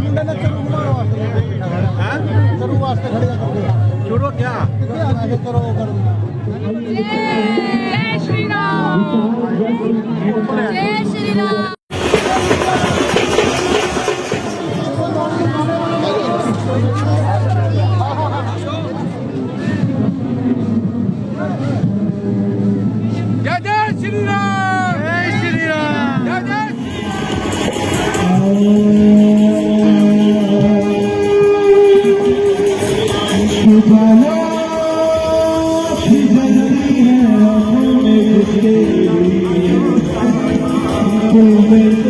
ਮੁੰਡੇ ਨੇ ਚਰੂ ਘੁਮਾਉਣ ਵਾਸਤੇ ਹੈ ਚਰੂ ਵਾਸਤੇ ਖੜੇ ਕਰਦੇ ਛੋੜੋ ਕਿਆ ਕਿੱਥੇ ਆ ਗਏ ਕਰੋ ਕਰੋ ਜੈ ਸ਼੍ਰੀ ਰਾਮ ਜੈ ਸ਼੍ਰੀ ਰਾਮ Amen.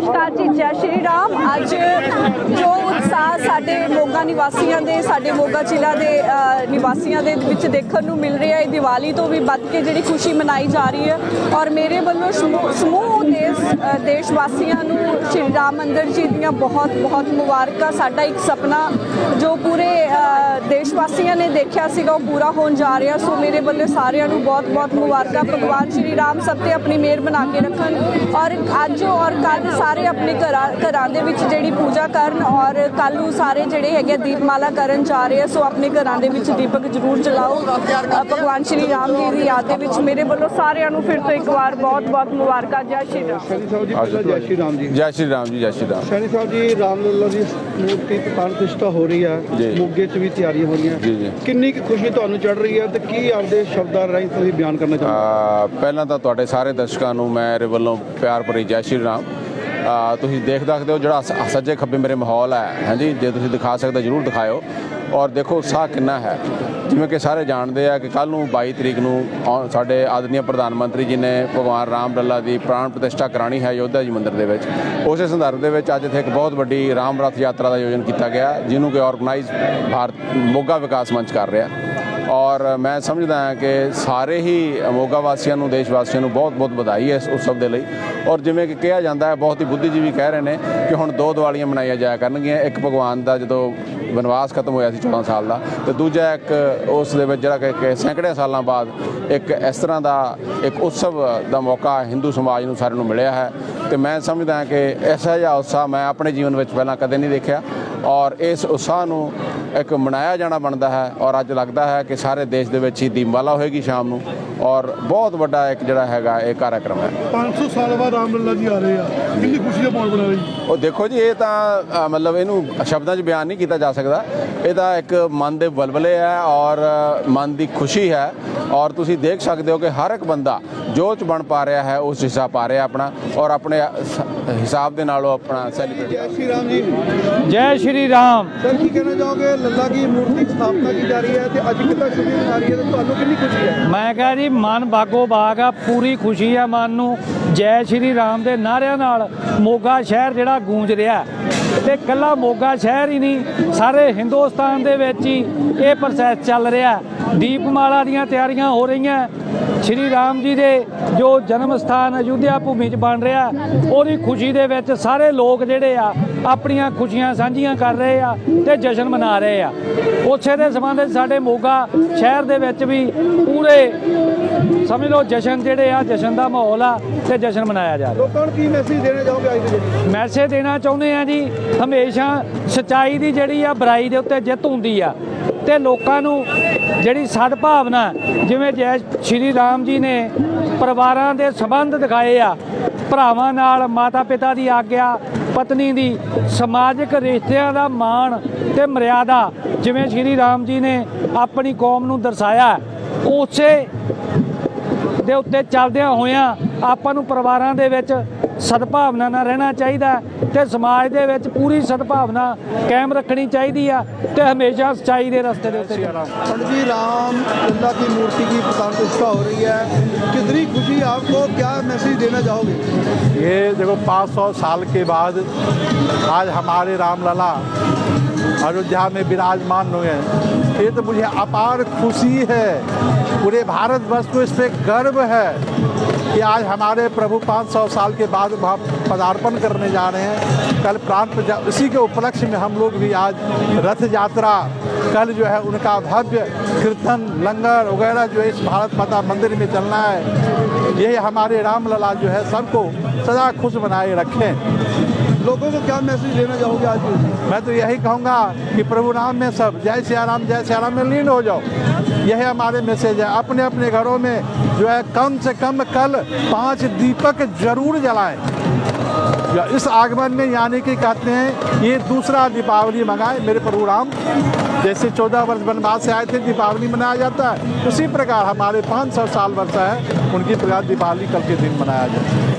ਨਮਸਕਾਰ ਜੀ ਜੈ ਸ਼੍ਰੀ ਰਾਮ। ਅੱਜ ਜੋ ਸਾਡੇ ਮੋਗਾ ਨਿਵਾਸੀਆਂ ਦੇ, ਸਾਡੇ ਮੋਗਾ ਜ਼ਿਲ੍ਹਾ ਦੇ ਨਿਵਾਸੀਆਂ ਦੇ ਵਿੱਚ ਦੇਖਣ ਨੂੰ ਮਿਲ ਰਿਹਾ ਹੈ। ਦੀਵਾਲੀ ਤੋਂ ਵੀ ਵੱਧ ਕੇ ਜਿਹੜੀ ਖੁਸ਼ੀ ਮਨਾਈ ਜਾ ਰਹੀ ਹੈ। ਔਰ ਮੇਰੇ ਵੱਲੋਂ ਸਮੂਹ- ਸਮੂਹ ਦੇਸ਼ ਦੇਸ਼ ਵਾਸੀਆਂ ਨੂੰ ਸ਼੍ਰੀ ਰਾਮ ਮੰਦਰ ਜੀ ਦੀਆਂ ਬਹੁਤ ਬਹੁਤ ਮੁਬਾਰਕਾਂ। ਸਾਡਾ ਇੱਕ ਸੁਪਨਾ ਜੋ ਪੂਰੇ ਦੇਸ਼ ਵਾਸੀਆਂ ਨੇ ਦੇਖਿਆ ਸੀਗਾ, ਉਹ ਪੂਰਾ ਹੋਣ ਜਾ ਰਿਹਾ। ਸੋ ਮੇਰੇ ਵੱਲੋਂ ਸਾਰਿਆਂ ਨੂੰ ਬਹੁਤ ਬਹੁਤ ਮੁਬਾਰਕਾਂ। ਭਗਵਾਨ ਸ਼੍ਰੀ ਰਾਮ ਸਭ ਤੇ ਆਪਣੀ ਮਿਹਰ ਬਣਾ ਕੇ ਰੱਖਣ। ਔਰ ਅੱਜ ਔਰ ਕੱਲ ਸਾਰੇ ਆਪਣੇ ਘਰਾਂ ਘਰਾਂ ਦੇ ਵਿੱਚ ਜਿਹੜੀ ਪੂਜਾ ਕਰਨ ਔਰ ਕੱਲ ਨੂੰ ਸਾਰੇ ਜਿਹੜੇ ਹੈਗੇ ਦੀਪਮਾਲਾ ਕਰਨ ਜਾ ਰਹੇ ਆ ਸੋ ਆਪਣੇ ਘਰਾਂ ਦੇ ਵਿੱਚ ਦੀਪਕ ਜ਼ਰੂਰ ਜਲਾਓ। ਭਗਵਾਨ ਸ਼੍ਰੀ ਰਾਮ ਜੀ ਦੀ ਯਾਦ ਦੇ ਵਿੱਚ ਮੇਰੇ ਵੱਲੋਂ ਸਾਰਿਆਂ ਨੂੰ ਫਿਰ ਤੋਂ ਇੱਕ ਵਾਰ ਬਹੁਤ ਬਹੁਤ ਮੁਬਾਰਕਾਂ ਜੈ ਸ਼੍ਰੀ ਰਾਮ। ਜੀ ਸ਼੍ਰੀ ਰਾਮ ਜੀ। ਜੈ ਸ਼੍ਰੀ ਰਾਮ ਜੀ ਜੈ ਸ਼੍ਰੀ ਰਾਮ। ਸਾਹਿਬ ਜੀ ਰਾਮ ਲੱਲਾ ਦੀ ਮੂਰਤੀ ਪ੍ਰਤਿਸ਼ਠਾ ਹੋ ਰਹੀ ਹੈ ਜੀ। ਮੋਗੇ 'ਚ ਵੀ ਤਿਆਰੀਆਂ ਹੋ ਰਹੀਆਂ ਜੀ, ਜੀ। ਕਿੰਨੀ ਕੁ ਖੁਸ਼ੀ ਤੁਹਾਨੂੰ ਚੜ ਰਹੀ ਹੈ ਤੇ ਕੀ ਆਪਦੇ ਸ਼ਬਦਾਂ ਰਾਹੀਂ ਤੁਸੀਂ ਬਿਆਨ ਕਰਨਾ ਚਾਹੁੰਦੇ ਪਹਿਲਾਂ ਤਾਂ ਤੁਹਾਡੇ ਸਾਰੇ ਦਰਸ਼ਕਾਂ ਨੂੰ ਮੇਰੇ ਵੱਲੋਂ ਪਿਆਰ ਭਰੀ ਜੈ ਸ਼੍ਰੀ ਰਾਮ। ਤੁਸੀਂ ਦੇਖ ਸਕਦੇ ਹੋ ਜਿਹੜਾ ਸੱਜੇ ਖੱਬੇ ਮੇਰੇ ਮਾਹੌਲ ਹੈ, ਹਾਂਜੀ, ਜੇ ਤੁਸੀਂ ਦਿਖਾ ਸਕਦੇ ਜਰੂਰ ਦਿਖਾਇਓ। ਔਰ ਦੇਖੋ ਉਤਸ਼ਾਹ ਕਿੰਨਾ ਹੈ। ਜਿਵੇਂ ਕਿ ਸਾਰੇ ਜਾਣਦੇ ਆ ਕਿ ਕੱਲ ਨੂੰ 22 ਤਰੀਕ ਨੂੰ ਆਉ- ਸਾਡੇ ਆਦਰਨੀय ਪ੍ਰਧਾਨ ਮੰਤਰੀ ਜੀ ਨੇ ਭਗਵਾਨ ਰਾਮ ਲੱਲਾ ਦੀ ਪ੍ਰਾਣ ਪ੍ਰਤਿਸ਼ਠਾ ਕਰਾਣੀ ਹੈ ਯੋਧਾ ਜੀ ਮੰਦਿਰ ਦੇ ਵਿੱਚ। ਉਸੇ ਸੰਦਰਭ ਦੇ ਵਿੱਚ ਅੱਜ ਇੱਥੇ ਇੱਕ ਬਹੁਤ ਵੱਡੀ ਰਾਮ ਰਥ ਯਾਤਰਾ ਦਾ ਆਯੋਜਨ ਕੀਤਾ ਗਿਆ, ਜਿਹਨੂੰ ਕਿ ਆਰਗੇਨਾਈਜ਼ ਭਾਰਤ ਮੋਗਾ ਵਿਕਾਸ ਮੰਚ ਕਰ ਰਿਹਾ। ਔਰ ਮੈਂ ਸਮਝਦਾ ਹਾਂ ਕਿ ਸਾਰੇ ਹੀ ਮੋਗਾ ਵਾਸੀਆਂ ਨੂੰ, ਦੇਸ਼ ਵਾਸੀਆਂ ਨੂੰ ਬਹੁਤ ਬਹੁਤ ਵਧਾਈ ਹੈ ਇਸ ਉਤਸਵ ਦੇ ਲਈ। ਔਰ ਜਿਵੇਂ ਕਿ ਕਿਹਾ ਜਾਂਦਾ ਹੈ, ਬਹੁਤ ਹੀ ਬੁੱਧੀਜੀਵੀ ਕਹਿ ਰਹੇ ਨੇ ਕਿ ਹੁਣ ਦੋ ਦੀਵਾਲੀਆਂ ਮਨਾਈਆਂ ਜਾਇਆ ਕਰਨਗੀਆਂ। ਇੱਕ ਭਗਵਾਨ ਦਾ ਜਦੋਂ ਵਨਵਾਸ ਖਤਮ ਹੋਇਆ ਸੀ 14 ਸਾਲ ਦਾ, ਤੇ ਦੂਜਾ ਇੱਕ ਉਸ ਦੇ ਵਿੱਚ ਜਿਹੜਾ ਕਿ ਕਿ ਸੈਂਕੜੇ ਸਾਲਾਂ ਬਾਅਦ ਇੱਕ ਇਸ ਤਰ੍ਹਾਂ ਦਾ ਇੱਕ ਉਤਸਵ ਦਾ ਮੌਕਾ ਹਿੰਦੂ ਸਮਾਜ ਨੂੰ, ਸਾਰਿਆਂ ਨੂੰ ਮਿਲਿਆ ਹੈ। ਤੇ ਮੈਂ ਸਮਝਦਾ ਹਾਂ ਕਿ ਐਸਾ ਜਿਹਾ ਉਤਸ਼ਾਹ ਮੈਂ ਆਪਣੇ ਜੀਵਨ ਵਿੱਚ ਪਹਿਲਾਂ ਕਦੇ ਨਹੀਂ ਦੇਖਿਆ। ਔਰ ਇਸ ਉਤਸ਼ਾਹ ਨੂੰ ਇੱਕ ਮਨਾਇਆ ਜਾਣਾ ਬਣਦਾ ਹੈ ਔਰ ਅੱਜ ਲੱਗਦਾ ਹੈ ਕਿ ਸਾਰੇ ਦੇਸ਼ ਦੇ ਵਿੱਚ ਹੀ ਦੀਪਮਾਲਾ ਹੋਏਗੀ ਸ਼ਾਮ ਨੂੰ ਔਰ ਬਹੁਤ ਵੱਡਾ ਇੱਕ ਜਿਹੜਾ ਹੈਗਾ ਇਹ ਕਾਰਜਕ੍ਰਮ ਹੈ। 500 ਸਾਲ ਬਾਅਦ ਰਾਮ ਲੱਲਾ ਜੀ ਆ ਰਹੇ ਆ। ਕਿੰਨੀ ਖੁਸ਼ੀ ਦਾ ਮਾਹੌਲ ਬਣਾ ਰਹੀ? ਉਹ ਦੇਖੋ ਜੀ ਇਹ ਤਾਂ ਮਤਲਬ ਇਹਨੂੰ ਸ਼ਬਦਾਂ 'ਚ ਬਿਆਨ ਨਹੀਂ ਕੀਤਾ ਜਾ ਸਕਦਾ। ਇਹ ਤਾਂ ਇੱਕ ਮਨ ਦੇ ਬਲਬਲੇ ਹੈ ਔਰ ਮਨ ਦੀ ਖੁਸ਼ੀ ਹੈ ਔਰ ਤੁਸੀਂ ਦੇਖ ਸਕਦੇ ਹੋ ਕਿ ਹਰ ਇੱਕ ਬੰਦਾ ਜੋ ਚ ਬਣ ਪਾ ਰਿਹਾ ਹੈ ਉਸ ਹਿੱਸਾ ਪਾ ਰਿਹਾ ਆਪਣਾ ਔਰ ਆਪਣੇ ਹਿਸਾਬ ਦੇ ਨਾਲ ਉਹ ਆਪਣਾ ਸੈਲੀਬ੍ਰੇਟ ਜੈ ਸ਼੍ਰੀ ਰਾਮ ਜੀ। ਜੈ ਸ਼੍ਰੀ ਰਾਮ। ਸਰ ਕੀ ਕਹਿਣਾ ਚਾਹੋਗੇ? ਲੱਲਾ ਕੀ ਮੂਰਤੀ ਸਥਾਪਨਾ ਕੀ ਜਾ ਰਹੀ ਹੈ ਤੇ ਅੱਜ ਕਿੱਦਾਂ ਸ਼ੁਰੂ ਮਨਾ ਰਹੀ ਹੈ ਤੇ ਤੁਹਾਨੂੰ ਕਿੰਨੀ ਖੁਸ਼ੀ ਹੈ? ਮੈਂ ਕਹਾਂ ਜੀ, ਮਨ ਬਾਗੋ ਬਾਗ ਆ, ਪੂਰੀ ਖੁਸ਼ੀ ਆ ਮਨ ਨੂੰ। ਜੈ ਸ਼੍ਰੀ ਰਾਮ ਦੇ ਨਾਅਰਿਆਂ ਨਾਲ ਮੋਗਾ ਸ਼ਹਿਰ ਜਿਹੜਾ ਗੂੰਜ ਰਿਹਾ ਤੇ ਕੱਲਾ ਮੋਗਾ ਸ਼ਹਿਰ ਹੀ ਨਹੀਂ, ਸਾਰੇ ਹਿੰਦੁਸਤਾਨ ਦੇ ਵਿੱਚ ਹੀ ਇਹ ਪ੍ਰੋਸੈਸ ਚੱਲ ਰਿਹਾ ਦੀਪਮਾਲਾ ਦੀਆਂ ਤਿਆਰੀਆਂ ਹੋ ਰਹੀਆਂ ਸ਼੍ਰੀ ਰਾਮ ਜੀ ਦੇ ਜੋ ਜਨਮ ਸਥਾਨ ਅਯੁੱਧਿਆ ਭੂਮੀ 'ਚ ਬਣ ਰਿਹਾ ਉਹਦੀ ਖੁਸ਼ੀ ਦੇ ਵਿੱਚ ਸਾਰੇ ਲੋਕ ਜਿਹੜੇ ਆ ਆਪਣੀਆਂ ਖੁਸ਼ੀਆਂ ਸਾਂਝੀਆਂ ਕਰ ਰਹੇ ਆ ਤੇ ਜਸ਼ਨ ਮਨਾ ਰਹੇ ਆ। ਉਸੇ ਦੇ ਸੰਬੰਧ ਵਿੱਚ ਸਾਡੇ ਮੋਗਾ ਸ਼ਹਿਰ ਦੇ ਵਿੱਚ ਵੀ ਪੂਰੇ ਸਮਝ ਲਓ ਜਸ਼ਨ ਜਿਹੜੇ ਆ ਜਸ਼ਨ ਦਾ ਮਾਹੌਲ ਆ ਤੇ ਜਸ਼ਨ ਮਨਾਇਆ ਜਾ ਰਿਹਾ। ਲੋਕਾਂ ਨੂੰ ਕੀ ਮੈਸੇਜ ਦੇਣਾ ਚਾਹੋਗੇ ਅੱਜ ਦੇ ਮੈਸੇਜ ਦੇਣਾ ਚਾਹੁੰਦੇ ਆ ਜੀ ਹਮੇਸ਼ਾ ਸਚਾਈ ਦੀ ਜਿਹੜੀ ਆ ਬੁਰਾਈ ਦੇ ਉੱਤੇ ਜਿੱਤ ਹੁੰਦੀ ਆ। ਤੇ ਲੋਕਾਂ ਨੂੰ ਜਿਹੜੀ ਸਦਭਾਵਨਾ ਜਿਵੇਂ ਜੈ ਸ਼੍ਰੀ ਰਾਮ ਜੀ ਨੇ ਪਰਿਵਾਰਾਂ ਦੇ ਸੰਬੰਧ ਦਿਖਾਏ ਆ, ਭਰਾਵਾਂ ਨਾਲ ਮਾਤਾ ਪਿਤਾ ਦੀ ਆਗਿਆ, ਪਤਨੀ ਦੀ ਸਮਾਜਿਕ ਰਿਸ਼ਤਿਆਂ ਦਾ ਮਾਣ ਤੇ ਮਰਿਆਦਾ, ਜਿਵੇਂ ਸ਼੍ਰੀ ਰਾਮ ਜੀ ਨੇ ਆਪਣੀ ਕੌਮ ਨੂੰ ਦਰਸਾਇਆ ਉਸੇ ਦੇ ਉੱਤੇ ਚੱਲਦਿਆਂ ਹੋਇਆਂ ਆਪਾਂ ਨੂੰ ਪਰਿਵਾਰਾਂ ਦੇ ਵਿੱਚ ਸਦਭਾਵਨਾ ਨਾਲ ਰਹਿਣਾ ਚਾਹੀਦਾ ਹੈ ਤੇ ਸਮਾਜ ਦੇ ਵਿੱਚ ਪੂਰੀ ਸਦਭਾਵਨਾ ਕਾਇਮ ਰੱਖਣੀ ਚਾਹੀਦੀ ਆ ਤੇ ਹਮੇਸ਼ਾ ਸਚਾਈ ਦੇ ਰਸਤੇ ਦੇ ਉੱਤੇ ਚੱਲਣਾ पंडित जी राम लल्ला की मूर्ति की प्राण प्रतिष्ठा हो रही है कितनी खुशी आपको क्या मैसेज देना चाहोगे ये देखो 500 साल के बाद आज हमारे रामलला अयोध्या में विराजमान हुए हैं ये तो मुझे अपार खुशी है पूरे भारतवर्ष को इस पर गर्व है कि आज हमारे प्रभु 500 साल के बाद पदार्पण करने जा रहे हैं। कल प्राण इसी के उपलक्ष्य में हम लोग भी आज रथ यात्रा, कल जो है उनका भव्य कीर्तन, लंगर वगैरह जो है इस भारत माता मंदिर में चलना है। यही हमारे रामलला जो है सबको सदा खुश बनाए रखें। लोगों को क्या मैसेज देना चाहोगे आज मैं तो यही कहूँगा कि प्रभु राम में सब, जय सिया राम जय सिया राम में लीन हो जाओ। यही हमारे मैसेज है। अपने अपने घरों में जो है कम से कम कल पाँच दीपक ज़रूर जलाएँ। इस आगमन में यानी कि कहते हैं, ये दूसरा दीपावली मंगाए, मेरे प्रभु राम। जैसे चौदह वर्ष वनवास से आए थे, दीपावली मनाया जाता है। उसी प्रकार हमारे 500 साल वर्ष है, उनकी प्रकार दीपावली कल के दिन मनाया जाता है।